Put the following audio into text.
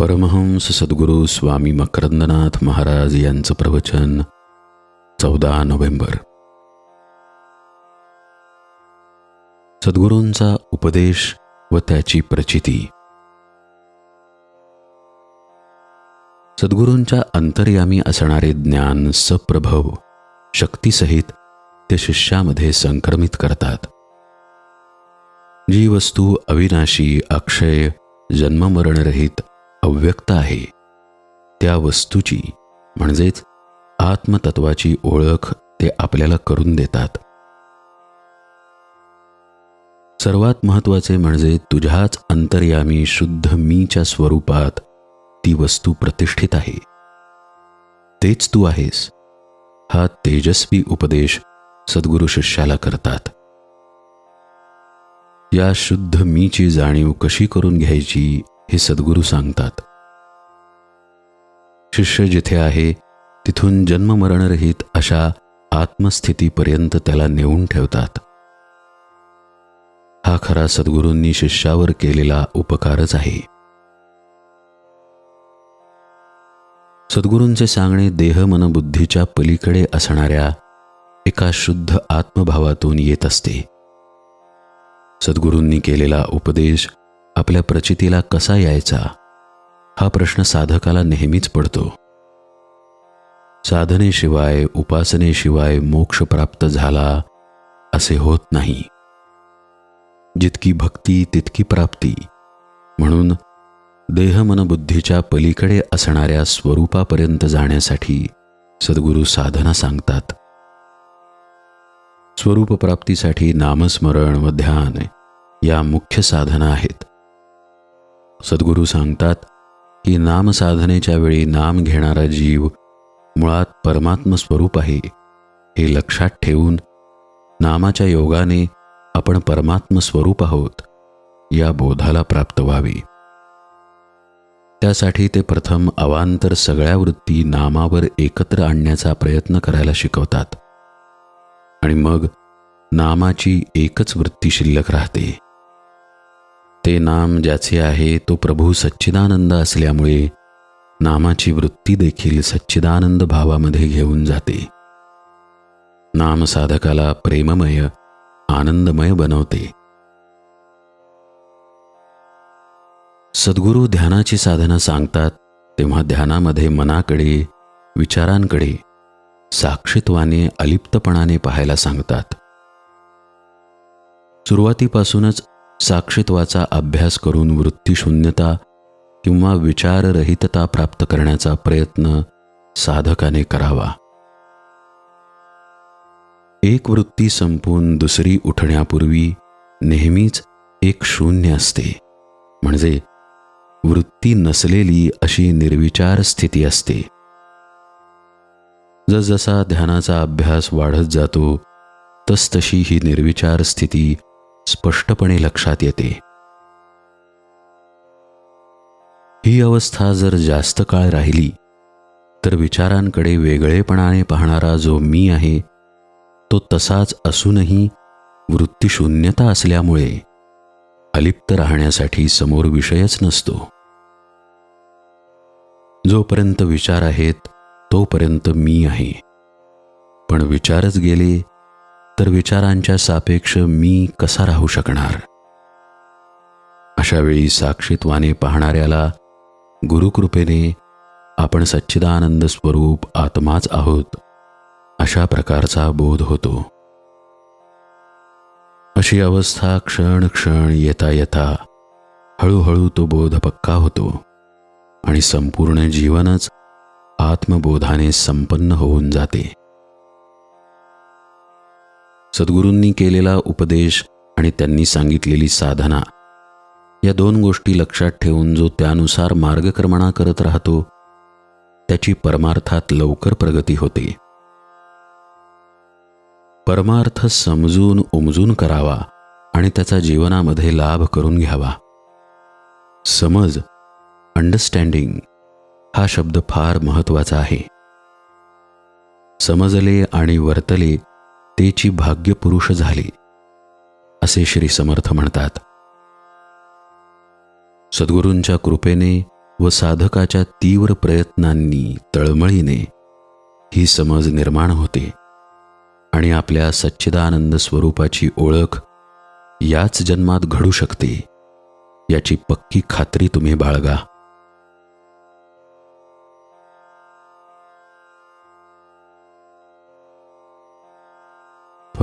परमहंस सद्गुरू स्वामी मकरंदनाथ महाराज यांचं प्रवचन चौदा नोव्हेंबर. सद्गुरूंचा उपदेश व त्याची प्रचिती. सद्गुरूंच्या अंतर्यामी असणारे ज्ञान सप्रभव शक्तीसहित ते शिष्यामध्ये संक्रमित करतात. जी वस्तू अविनाशी अक्षय जन्ममरणरहित अव्यक्त आहे. त्या वस्तूची म्हणजेच आत्मतत्वाची ओळख ते आपल्याला करून देतात. सर्वात महत्त्वाचे म्हणजे तुझ्याच अंतर्यामी शुद्ध मीच्या स्वरूपात ती वस्तू प्रतिष्ठित आहे. तेच तू आहेस. हा तेजस्वी उपदेश सद्गुरु शिष्याला करतात. या शुद्ध मीची जाणीव कशी करून घ्यायची हे सद्गुरू सांगतात. शिष्य जिथे आहे तिथून जन्ममरणरहित अशा आत्मस्थितीपर्यंत त्याला नेऊन ठेवतात. हा खरा सद्गुरूंनी शिष्यावर केलेला उपकारच आहे. सद्गुरूंचे सांगणे देह मनबुद्धीच्या पलीकडे असणाऱ्या एका शुद्ध आत्मभावातून येत असते. सद्गुरूंनी केलेला उपदेश आपल्या प्रचितीला कसा यायचा? हा प्रश्न साधकाला नेहमीच पडतो. साधनेशिवाय उपासनेशिवाय मोक्ष प्राप्त झाला असे होत नाही. जितकी भक्ती तितकी प्राप्ती. म्हणून देहमनबुद्धीच्या पलीकडे असणाऱ्या स्वरूपापर्यंत जाण्यासाठी सद्गुरू साधना सांगतात. स्वरूपप्राप्तीसाठी नामस्मरण व ध्यान या मुख्य साधना आहेत. सद्गुरू सांगतात की नामसाधनेच्या वेळी नाम घेणारा जीव मुळात परमात्म स्वरूप आहे हे लक्षात ठेवून नामाच्या योगाने आपण परमात्म स्वरूप आहोत या बोधाला प्राप्त व्हावी. त्यासाठी ते प्रथम अवांतर सगळ्या वृत्ती नामावर एकत्र आणण्याचा प्रयत्न करायला शिकवतात. आणि मग नामाची एकच वृत्ती शिल्लक राहते. ते नाम ज्याचे आहे तो प्रभू सच्चिदानंद असल्यामुळे नामाची वृत्ती देखील सच्चिदानंद भावामध्ये घेऊन जाते. नाम साधकाला प्रेममय आनंदमय बनवते. सद्गुरू ध्यानाची साधना सांगतात तेव्हा ध्यानामध्ये मनाकडे विचारांकडे साक्षित्वाने अलिप्तपणाने पाहायला सांगतात. सुरुवातीपासूनच साक्षित्वाचा अभ्यास करून वृत्तीशून्यता किंवा विचाररहितता प्राप्त करण्याचा प्रयत्न साधकाने करावा. एक वृत्ती संपून दुसरी उठण्यापूर्वी नेहमीच एक शून्य असते. म्हणजे वृत्ती नसलेली अशी निर्विचार स्थिती असते. जसजसा ध्यानाचा अभ्यास वाढत जातो तसतशी ही निर्विचार स्थिती स्पष्टपणे लक्षात येते. ही अवस्था जर जास्त काळ राहिली तर विचारांकडे वेगळेपणाने पाहणारा जो मी आहे तो तसाच असूनही वृत्तीशून्यता असल्यामुळे अलिप्त राहण्यासाठी समोर विषयच नसतो. जोपर्यंत विचार आहेत तोपर्यंत मी आहे. पण विचारच गेले तर विचारांच्या सापेक्ष मी कसा राहू शकणार? अशा वेळी साक्षीत्वाने पाहणाऱ्याला गुरुकृपेने आपण सच्चिदानंद स्वरूप आत्माच आहोत अशा प्रकारचा बोध होतो. अशी अवस्था क्षण क्षण येता येता हळूहळू तो बोध पक्का होतो आणि संपूर्ण जीवनच आत्मबोधाने संपन्न होऊन जाते. सद्गुरूंनी केलेला उपदेश आणि त्यांनी सांगितलेली साधना. या दोन गोष्टी लक्षात ठेवून जो त्यानुसार मार्गक्रमणा करत राहतो त्याची परमार्थात लवकर प्रगती होते. परमार्थ समजून उमजून करावा आणि त्याचा जीवनामध्ये लाभ करून घ्यावा. समज अंडरस्टँडिंग हा शब्द फार महत्त्वाचा आहे. समजले आणि वर्तले तेची भाग्यपुरुष झाली झाले असे श्री समर्थ म्हणतात. सद्गुरूंच्या कृपेने व साधकाच्या तीव्र प्रयत्नांनी तळमळीने ही समज निर्माण होते आणि आपल्या सच्चिदानंद स्वरूपाची ओळख याच जन्मात घडू शकते याची पक्की खात्री तुम्ही बाळगा.